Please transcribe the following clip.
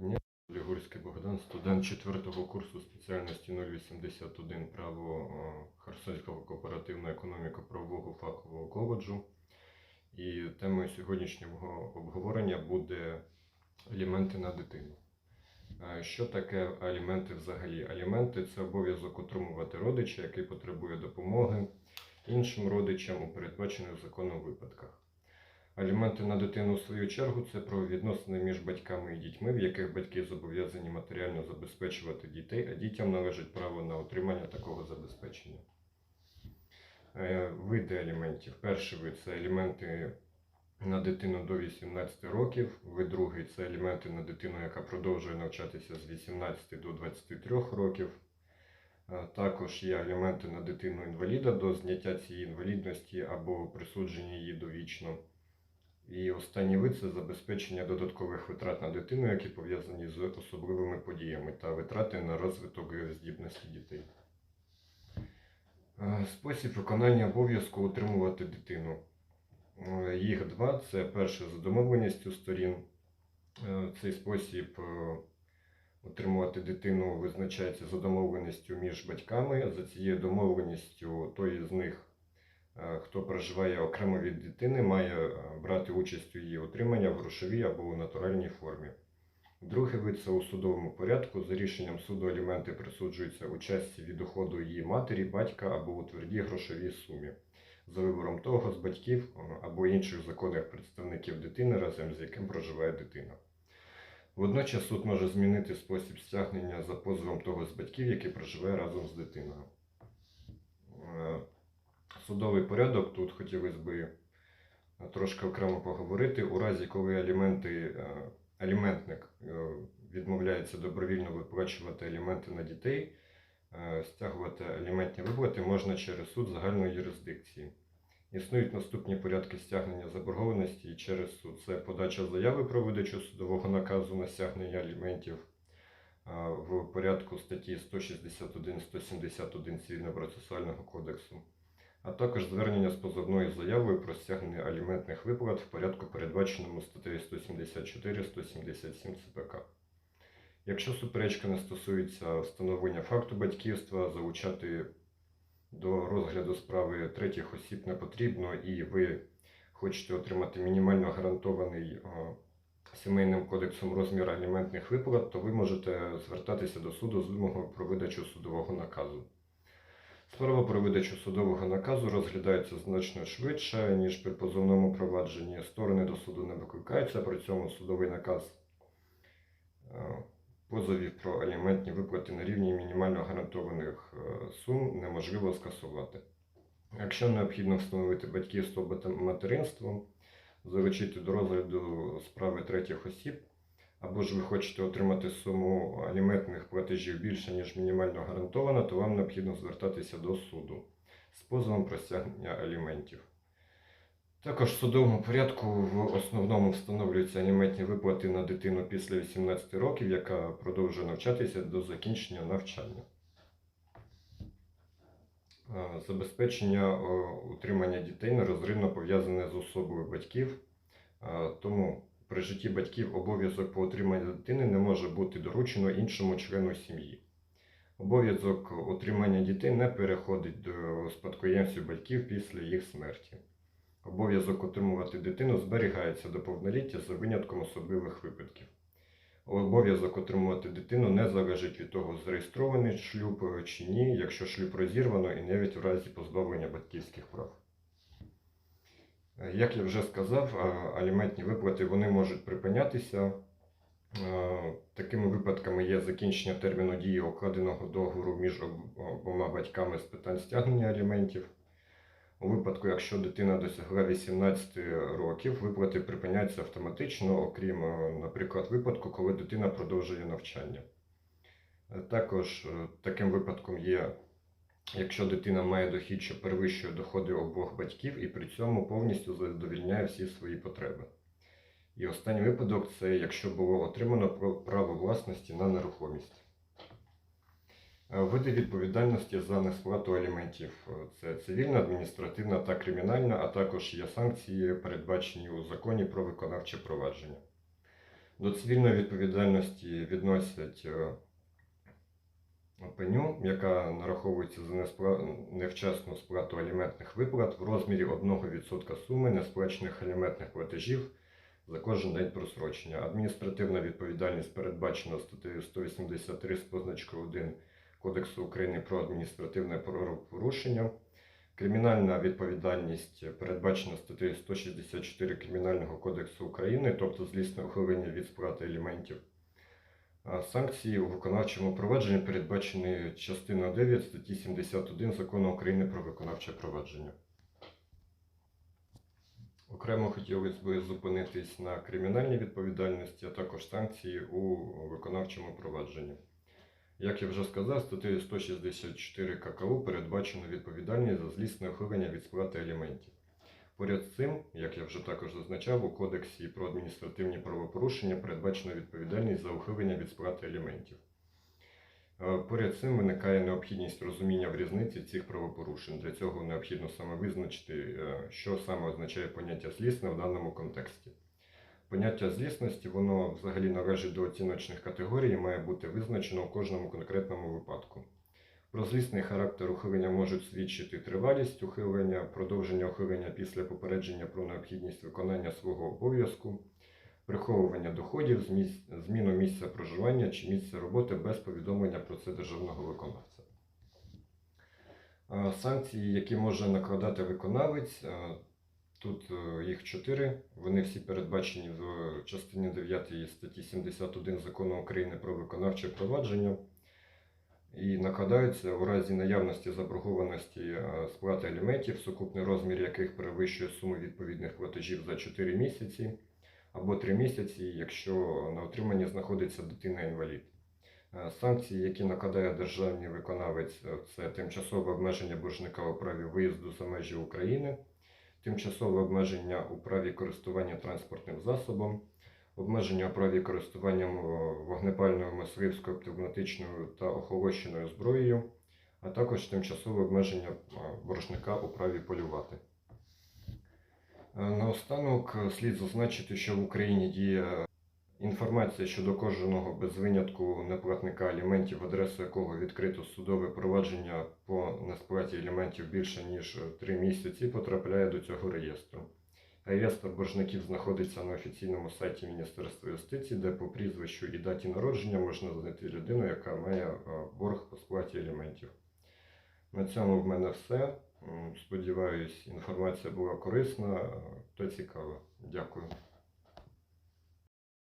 Дня. Лігурський Богдан, студент 4 курсу спеціальності 081 право е, Херсонського кооперативного економіко-правового фахового коледжу. І темою сьогоднішнього обговорення буде аліменти на дитину. Е, Що таке аліменти взагалі? Аліменти це обов'язок утримувати родича, який потребує допомоги іншим родичам у передбачених законом випадках. Аліменти на дитину, в свою чергу, це про відносини між батьками і дітьми, в яких батьки зобов'язані матеріально забезпечувати дітей, а дітям належить право на отримання такого забезпечення. Е, Види аліментів. Перший вид це аліменти на дитину до 18 років. Вид другий це аліменти на дитину, яка продовжує навчатися з 18 до 23 років. Е, Також є аліменти на дитину інваліда до зняття цієї інвалідності або присудження її довічно. І останній вид це забезпечення додаткових витрат на дитину, які пов'язані з особливими подіями та витрати на розвиток здібності дітей. Е, Спосіб виконання обов'язку утримувати дитину. Е, Їх два. Це перше за домовленістю сторін. Е, Цей спосіб утримувати дитину визначається за домовленістю між батьками. За цією домовленістю той з них хто проживає окремо від дитини, має е, брати участь у її отриманні в грошовій або у натуральній формі. Другий вид це у судовому порядку. За рішенням суду аліменти присуджуються у частці від доходу її матері, батька або у твердій грошовій сумі. За вибором того з батьків е, або інших законних представників дитини, разом з яким проживає дитина. Водночас суд може змінити спосіб стягнення за позовом того з батьків, який проживає разом з дитиною. Е, Судовий порядок тут хотілося би трошки окремо поговорити. У разі, коли аліменти, е, аліментник е, відмовляється добровільно виплачувати аліменти на дітей, е, стягувати аліментні виплати можна через суд загальної юрисдикції. Існують наступні порядки стягнення заборгованості через суд. Це подача заяви про видачу судового наказу на стягнення аліментів в порядку статті 161-171 Цивільного процесуального кодексу а також звернення з позовною заявою про стягнення аліментних виплат в порядку, передбаченому статтею 174-177 ЦПК. Якщо суперечка не стосується встановлення факту батьківства, залучати до розгляду справи третіх осіб не потрібно, і ви хочете отримати мінімально гарантований о, сімейним кодексом розмір аліментних виплат, то ви можете звертатися до суду з вимогою про видачу судового наказу. Справа про видачу судового наказу розглядається значно швидше, ніж при позовному провадженні. Сторони до суду не викликаються, при цьому судовий наказ е, позовів про аліментні виплати на рівні мінімально гарантованих е, сум неможливо скасувати. Якщо необхідно встановити батьківство або материнство, залучити до розгляду справи третіх осіб, або ж ви хочете отримати суму аліментних платежів більше, ніж мінімально гарантована, то вам необхідно звертатися до суду з позовом про стягнення аліментів. Також в судовому порядку в основному встановлюються аліментні виплати на дитину після 18 років, яка продовжує навчатися до закінчення навчання. Забезпечення утримання дітей нерозривно пов'язане з особою батьків, тому при житті батьків обов'язок по утриманню дитини не може бути доручено іншому члену сім'ї. Обов'язок утримання дітей не переходить до спадкоємців батьків після їх смерті. Обов'язок утримувати дитину зберігається до повноліття за винятком особливих випадків. Обов'язок утримувати дитину не залежить від того, зареєстрований шлюб чи ні, якщо шлюб розірвано і навіть в разі позбавлення батьківських прав. Як я вже сказав, аліментні виплати вони можуть припинятися. Такими випадками є закінчення терміну дії укладеного договору між обома батьками з питань стягнення аліментів. У випадку, якщо дитина досягла 18 років, виплати припиняються автоматично, окрім, е, наприклад, випадку, коли дитина продовжує навчання. Е, Також е, таким випадком є якщо дитина має дохід, що перевищує доходи обох батьків і при цьому повністю задовільняє всі свої потреби. І останній випадок це якщо було отримано право власності на нерухомість. Е, Види відповідальності за несплату аліментів це цивільна, адміністративна та кримінальна, а також є санкції, передбачені у законі про виконавче провадження. До цивільної відповідальності відносять е, пеню, яка нараховується за невчасну сплату аліментних виплат в розмірі 1% суми несплачених аліментних платежів за кожен день просрочення. Адміністративна відповідальність передбачена статтею 183 з позначкою 1 Кодексу України про адміністративне правопорушення. Кримінальна відповідальність передбачена статтею 164 Кримінального кодексу України, тобто злісне ухилення від сплати аліментів. Санкції у виконавчому провадженні передбачені частиною 9 статті 71 Закону України про виконавче провадження. Окремо хотілося б зупинитись на кримінальній відповідальності, а також санкції у виконавчому провадженні. Як я вже сказав, статтею 164 ККУ передбачено відповідальність за злісне ухилення від сплати аліментів. Поряд з цим, як я вже також зазначав, у Кодексі про адміністративні правопорушення передбачена відповідальність за ухилення від сплати аліментів. Е, Поряд з цим виникає необхідність розуміння в різниці цих правопорушень. Для цього необхідно саме визначити, е, що саме означає поняття злісне в даному контексті. Поняття злісності, воно взагалі належить до оціночних категорій і має бути визначено в кожному конкретному випадку. Про злісний характер ухилення можуть свідчити тривалість ухилення, продовження ухилення після попередження про необхідність виконання свого обов'язку, приховування доходів, зміну місця проживання чи місця роботи без повідомлення про це державного виконавця. Санкції, які може накладати виконавець, тут е, їх чотири. Вони всі передбачені в частині 9 статті 71 Закону України про виконавче провадження і накладаються у разі наявності заборгованості е, сплати аліментів, сукупний розмір яких перевищує суму відповідних платежів за 4 місяці або 3 місяці, якщо на отриманні знаходиться дитина-інвалід. Е, Санкції, які накладає державний виконавець, е, це тимчасове обмеження боржника у праві виїзду за межі України, тимчасове обмеження у праві користування транспортним засобом, обмеження у праві користування вогнепальною мисливською, пневматичною та охолощеною зброєю, а також тимчасове обмеження боржника у праві полювати. Е, Наостанок е, слід зазначити, що в Україні діє інформація щодо кожного без винятку неплатника аліментів, адресу якого відкрито судове провадження по несплаті аліментів більше ніж 3 місяці, потрапляє до цього реєстру. Реєстр боржників знаходиться на офіційному сайті Міністерства юстиції, де по прізвищу і даті народження можна знайти людину, яка має е, борг по сплаті аліментів. На цьому в мене все. Сподіваюсь, інформація була корисна е, та цікава. Дякую.